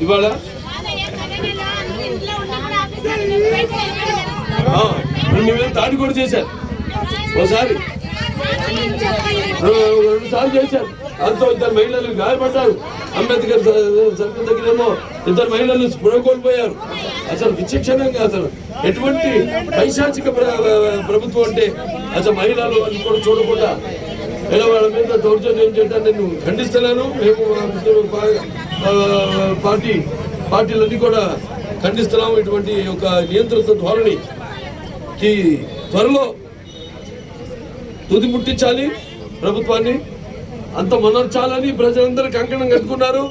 ఇవాళ? రెండు వేలు దాడి కూడా చేశారు. ఒకసారి రెండు సార్లు చేశారు. దాంతో ఇద్దరు మహిళలు గాయపడ్డారు. అంబేద్కర్ సర్కిల్ దగ్గరేమో ఇద్దరు మహిళలు స్పృహ అసలు విచక్షణంగా అసలు ఎటువంటి పైశాచిక ప్ర- ప్రభుత్వం అంటే అసలు మహిళలు అని కూడా చూడకుండా ఇలా వాళ్ళ మీద దౌర్జన్యం చేయడం నేను ఖండిస్తున్నాను. మేము మా పార్టీ పార్టీలన్నీ కూడా ఖండిస్తున్నాము. ఇటువంటి ఒక నియంత్రిత ధోరణికి త్వరలో తుది ముట్టించాలి ప్రభుత్వాన్ని. అంత మనర్చాలని ప్రజలందరూ కంకణం కట్టుకున్నారు.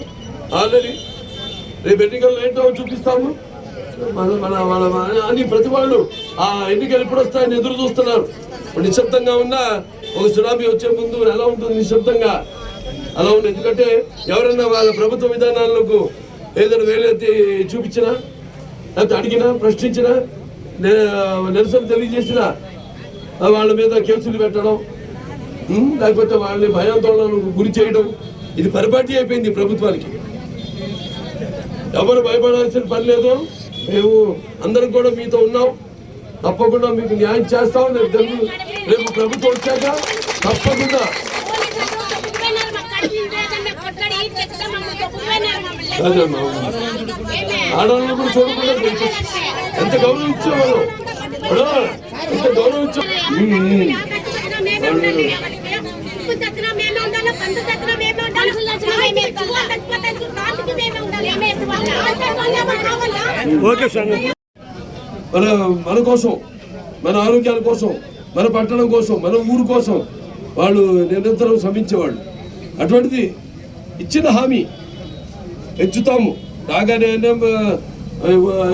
ఆల్రెడీ రేపు ఎన్నికల్లో ఏంటో చూపిస్తాము. మన మన మన అని ప్రతి వాళ్ళు ఆ ఎన్నికలు ఎప్పుడు వస్తాయని ఎదురు చూస్తున్నారు. నిశ్శబ్దంగా ఉన్న ఒక సునామీ వచ్చే ముందు ఎలా ఉంటుంది నిశ్శబ్దంగా. అలా ఉంది ఎందుకంటే ఎవరైనా వాళ్ళ ప్రభుత్వ విధానాలకు ఏదైనా వేలెత్తి చూపించినా లేకపోతే అడిగినా ప్రశ్నించినా నే- నిరసన తెలియజేసినా వాళ్ళ మీద కేసులు పెట్టడం లేకపోతే వాళ్ళని భయాందోళనకు గురి చేయడం ఇది పరిపాటి అయిపోయింది ప్రభుత్వానికి. ఎవరు భయపడాల్సిన పని లేదు మేము అందరం కూడా మీతో ఉన్నాం. తప్పకుండా మీకు న్యాయం చేస్తామని రేపు తెలుగు రేపు ప్రభుత్వం వచ్చాక తప్పకుండా అదేమ్మా. ఆడవాళ్ళని కూడా చూడకుండా ఎంత గౌరవం ఇచ్చేవాళ్ళు ఇప్పుడు ఎంత గౌరవం ఇచ్చా ఓకే సార్ మన మన కోసం మన ఆరోగ్యాల కోసం మన పట్టణం కోసం మన ఊరు కోసం వాళ్ళు నిరంతరం శ్రమించేవాళ్ళు. అటువంటిది ఇచ్చిన హామీ పెంచుతాము రాగానే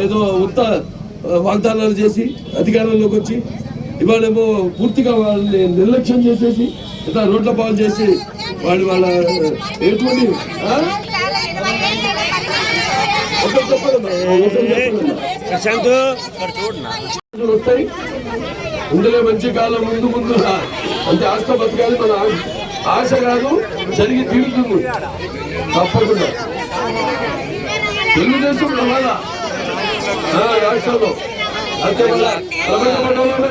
ఏదో ఉత్త వాగ్దానాలు చేసి అధికారంలోకి వచ్చి ఇవాళేమో పూర్తిగా వాళ్ళని నిర్లక్ష్యం చేసేసి ఇట్లా రోడ్ల పాలు చేసి వాళ్ళు వాళ్ళ ఎటువంటి ప్రశాంత్ వస్తాయి ఇందులో మంచి కాలం ముందు ముందు అంటే ఆశ బతకాలి మన ఆశ కాదు జరిగి తీరుతుంది తప్పకుండా తెలుగుదేశం రవాణా రాష్ట్రంలో అంతే మన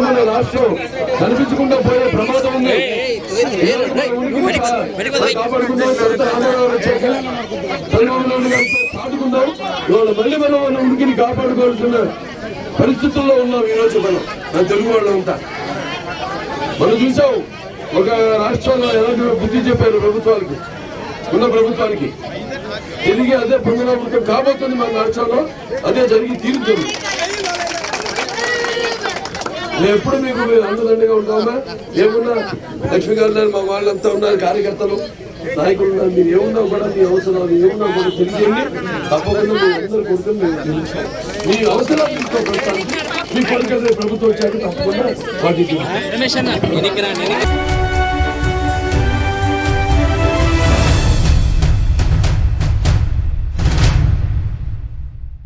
మన రాష్ట్రం కనిపించకుండా పోయే ప్రమాదం ఉంది కాపాడుకుంటే కాపాడుకుందాం ఇవాళ మళ్ళీ మనం మన ఉనికిని కాపాడుకోవాల్సిన పరిస్థితుల్లో ఉన్నాం ఈరోజు మనం నా తెలుగు వాళ్ళు ఉంటా మనం చూసాం ఒక రాష్ట్రంలో ఎలాంటి బుద్ధి చెప్పారు ప్రభుత్వానికి ఉన్న ప్రభుత్వానికి తిరిగి అదే పునరావృతం కాబోతుంది మన రాష్ట్రంలో అదే జరిగి తీరుతుంది నేను ఎప్పుడు మీకు మీరు అండదండగా ఉంటామా ఏమున్నా లక్ష్మి గారు మా వాళ్ళంతా ఉన్నారు కార్యకర్తలు నాయకులు మీరు ఏమున్నా కూడా మీ అవసరాలు ఏమున్నా కూడా తెలియండి తప్పకుండా మీ అందరూ కొడుకుని మేము తెలుస్తాం మీ అవసరాలు తీసుకోవడానికి మీ కొడుకు ప్రభుత్వం వచ్చాక తప్పకుండా వాటి